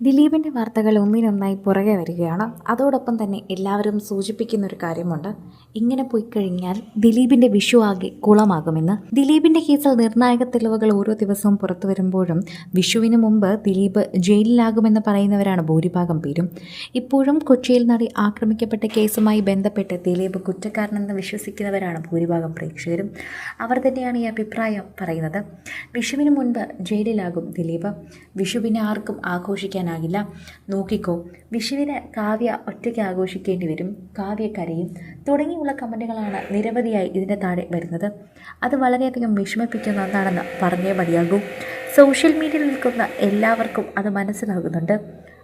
ദിലീപിന്റെ വാർത്തകൾ ഒന്നിനൊന്നായി പുറകെ വരികയാണ്. അതോടൊപ്പം തന്നെ എല്ലാവരും സൂചിപ്പിക്കുന്ന ഒരു കാര്യമുണ്ട്. ഇങ്ങനെ പോയി കഴിഞ്ഞാൽ ദിലീപിന്റെ വിഷു ആകെ കുളമാകുമെന്ന്. ദിലീപിന്റെ കേസിൽ നിർണായക തെളിവുകൾ ഓരോ ദിവസവും പുറത്തു വരുമ്പോഴും വിഷുവിന് മുമ്പ് ദിലീപ് ജയിലിലാകുമെന്ന് പറയുന്നവരാണ് ഭൂരിഭാഗം പേരും. ഇപ്പോഴും കൊച്ചിയിൽ നടി ആക്രമിക്കപ്പെട്ട കേസുമായി ബന്ധപ്പെട്ട് ദിലീപ് കുറ്റക്കാരനെന്ന് വിശ്വസിക്കുന്നവരാണ് ഭൂരിഭാഗം പ്രേക്ഷകരും. അവർ തന്നെയാണ് ഈ അഭിപ്രായം പറയുന്നത്. വിഷുവിന് മുൻപ് ജയിലിലാകും ദിലീപ്. വിഷുവിനെ ആർക്കും ആഘോഷിക്കാനാകില്ല നോക്കിക്കോ വിഷുവിന് കാവ്യ ഒറ്റയ്ക്ക് ആഘോഷിക്കേണ്ടി വരും. കാവ്യ കരയും തുടങ്ങിയുള്ള കമന്റുകളാണ് നിരവധിയായി ഇതിന്റെ താഴെ വരുന്നത്. അത് വളരെയധികം വിഷമിപ്പിക്കുന്ന ഒന്നാണെന്ന് പറഞ്ഞേ മതിയാകൂ. സോഷ്യൽ മീഡിയയിൽ നിൽക്കുന്ന എല്ലാവർക്കും അത് മനസ്സിലാകുന്നുണ്ട്.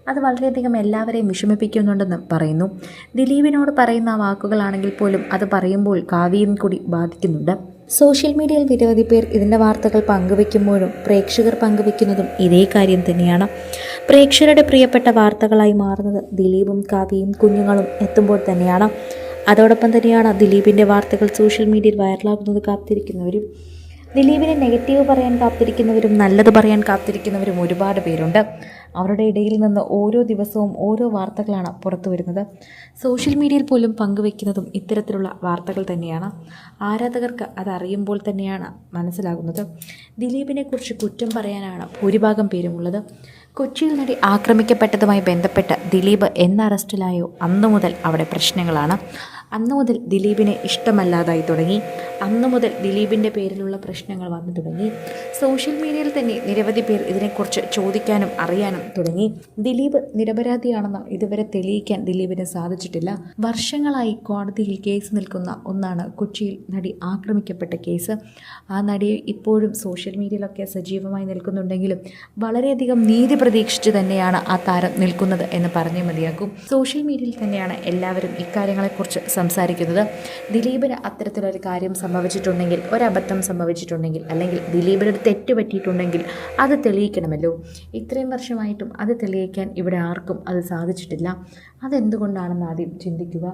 അത് വളരെയധികം എല്ലാവരെയും വിഷമിപ്പിക്കുന്നുണ്ടെന്ന് പറയുന്നു. ദിലീപിനോട് പറയുന്ന വാക്കുകളാണെങ്കിൽ പോലും അത് പറയുമ്പോൾ കാവ്യയും കൂടി ബാധിക്കുന്നുണ്ട്. സോഷ്യൽ മീഡിയയിൽ നിരവധി പേർ ഇതിന്റെ വാർത്തകൾ പങ്കുവെക്കുമ്പോഴും പ്രേക്ഷകർ പങ്കുവെക്കുന്നതും ഇതേ കാര്യം തന്നെയാണ്. പ്രേക്ഷകരുടെ പ്രിയപ്പെട്ട വാർത്തകളായി മാറുന്നത് ദിലീപും കാവ്യയും കുഞ്ഞുങ്ങളും എത്തുമ്പോൾ തന്നെയാണ്. അതോടൊപ്പം തന്നെയാണ് ദിലീപിന്റെ വാർത്തകൾ സോഷ്യൽ മീഡിയയിൽ വൈറലാകുന്നത് കാത്തിരിക്കുന്നവരും. ദിലീപിനെ നെഗറ്റീവ് പറയാൻ കാത്തിരിക്കുന്നവരും നല്ലത് പറയാൻ കാത്തിരിക്കുന്നവരും ഒരുപാട് പേരുണ്ട്. അവരുടെ ഇടയിൽ നിന്ന് ഓരോ ദിവസവും ഓരോ വാർത്തകളാണ് പുറത്തു വരുന്നത്. സോഷ്യൽ മീഡിയയിൽ പോലും പങ്കുവെക്കുന്നതും ഇത്തരത്തിലുള്ള വാർത്തകൾ തന്നെയാണ്. ആരാധകർക്ക് അതറിയുമ്പോൾ തന്നെയാണ് മനസ്സിലാകുന്നത്. ദിലീപിനെക്കുറിച്ച് കുറ്റം പറയാനാണ് ഭൂരിഭാഗം പേരുമുള്ളത്. കൊച്ചിയിൽ നടി ആക്രമിക്കപ്പെട്ടതുമായി ബന്ധപ്പെട്ട് ദിലീപ് എന്ന് അറസ്റ്റിലായോ? അന്നു മുതൽ അവിടെ പ്രശ്നങ്ങളാണ്. അന്നു മുതൽ ദിലീപിനെ ഇഷ്ടമല്ലാതായി തുടങ്ങി. അന്നു മുതൽ ദിലീപിന്റെ പേരിലുള്ള പ്രശ്നങ്ങൾ വന്നു തുടങ്ങി. സോഷ്യൽ മീഡിയയിൽ തന്നെ നിരവധി പേർ ഇതിനെക്കുറിച്ച് ചോദിക്കാനും അറിയാനും തുടങ്ങി. ദിലീപ് നിരപരാധിയാണെന്ന് ഇതുവരെ തെളിയിക്കാൻ ദിലീപിന് സാധിച്ചിട്ടില്ല. വർഷങ്ങളായി കോടതിയിൽ കേസ് നിൽക്കുന്ന ഒന്നാണ് കൊച്ചിയിൽ നടി ആക്രമിക്കപ്പെട്ട കേസ്. ആ നടിയെ ഇപ്പോഴും സോഷ്യൽ മീഡിയയിലൊക്കെ സജീവമായി നിൽക്കുന്നുണ്ടെങ്കിലും വളരെയധികം നീതി പ്രതീക്ഷിച്ച് തന്നെയാണ് ആ താരം നിൽക്കുന്നത് എന്ന് പറഞ്ഞേ മതിയാക്കും സോഷ്യൽ മീഡിയയിൽ തന്നെയാണ് എല്ലാവരും ഇക്കാര്യങ്ങളെക്കുറിച്ച് സംസാരിക്കുന്നത്. ദിലീപിന് അത്തരത്തിലൊരു കാര്യം സംഭവിച്ചിട്ടുണ്ടെങ്കിൽ ഒരബദ്ധം സംഭവിച്ചിട്ടുണ്ടെങ്കിൽ അല്ലെങ്കിൽ ദിലീപിന് ഒരു തെറ്റ് പറ്റിയിട്ടുണ്ടെങ്കിൽ അത് തെളിയിക്കണമല്ലോ. ഇത്രയും വർഷമായിട്ടും അത് തെളിയിക്കാൻ ഇവിടെ ആർക്കും അത് സാധിച്ചിട്ടില്ല. അതെന്തുകൊണ്ടാണെന്ന് ആദ്യം ചിന്തിക്കുക.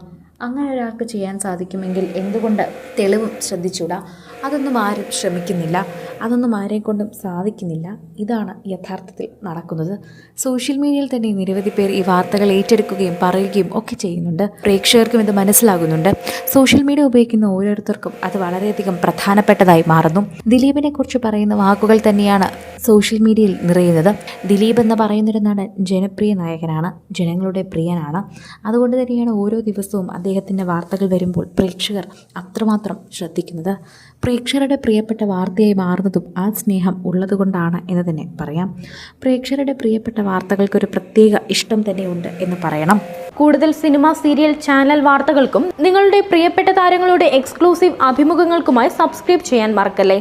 അങ്ങനെ ഒരാൾക്ക് ചെയ്യാൻ സാധിക്കുമെങ്കിൽ എന്തുകൊണ്ട് തെളിവും ശ്രദ്ധിച്ചൂടാ അതൊന്നും ആരും ശ്രമിക്കുന്നില്ല. അതൊന്നും ആരെയും കൊണ്ടും സാധിക്കുന്നില്ല. ഇതാണ് യഥാർത്ഥത്തിൽ നടക്കുന്നത്. സോഷ്യൽ മീഡിയയിൽ തന്നെ നിരവധി പേർ ഈ വാർത്തകൾ ഏറ്റെടുക്കുകയും പറയുകയും ഒക്കെ ചെയ്യുന്നുണ്ട്. പ്രേക്ഷകർക്കും ഇത് മനസ്സിലാകുന്നുണ്ട്. സോഷ്യൽ മീഡിയ ഉപയോഗിക്കുന്ന ഓരോരുത്തർക്കും അത് വളരെയധികം പ്രധാനപ്പെട്ടതായി മാറുന്നു. ദിലീപിനെ കുറിച്ച് പറയുന്ന വാക്കുകൾ തന്നെയാണ് സോഷ്യൽ മീഡിയയിൽ നിറയുന്നത്. ദിലീപ് എന്ന് പറയുന്നൊരു നടൻ ജനപ്രിയ നായകനാണ് ജനങ്ങളുടെ പ്രിയനാണ്. അതുകൊണ്ട് തന്നെയാണ് ഓരോ ദിവസവും അദ്ദേഹത്തിന്റെ വാർത്തകൾ വരുമ്പോൾ പ്രേക്ഷകർ അത്രമാത്രം ശ്രദ്ധിക്കുന്നത്. പ്രേക്ഷകരുടെ പ്രിയപ്പെട്ട വാർത്തയായി മാറുന്നതും ആ സ്നേഹം ഉള്ളതുകൊണ്ടാണ് എന്ന് തന്നെ പറയാം. പ്രേക്ഷകരുടെ പ്രിയപ്പെട്ട വാർത്തകൾക്കൊരു പ്രത്യേക ഇഷ്ടം തന്നെയുണ്ട് എന്ന് പറയണം. കൂടുതൽ സിനിമ സീരിയൽ ചാനൽ വാർത്തകൾക്കും നിങ്ങളുടെ പ്രിയപ്പെട്ട താരങ്ങളുടെ എക്സ്ക്ലൂസീവ് അഭിമുഖങ്ങൾക്കുമായി സബ്സ്ക്രൈബ് ചെയ്യാൻ മറക്കല്ലേ?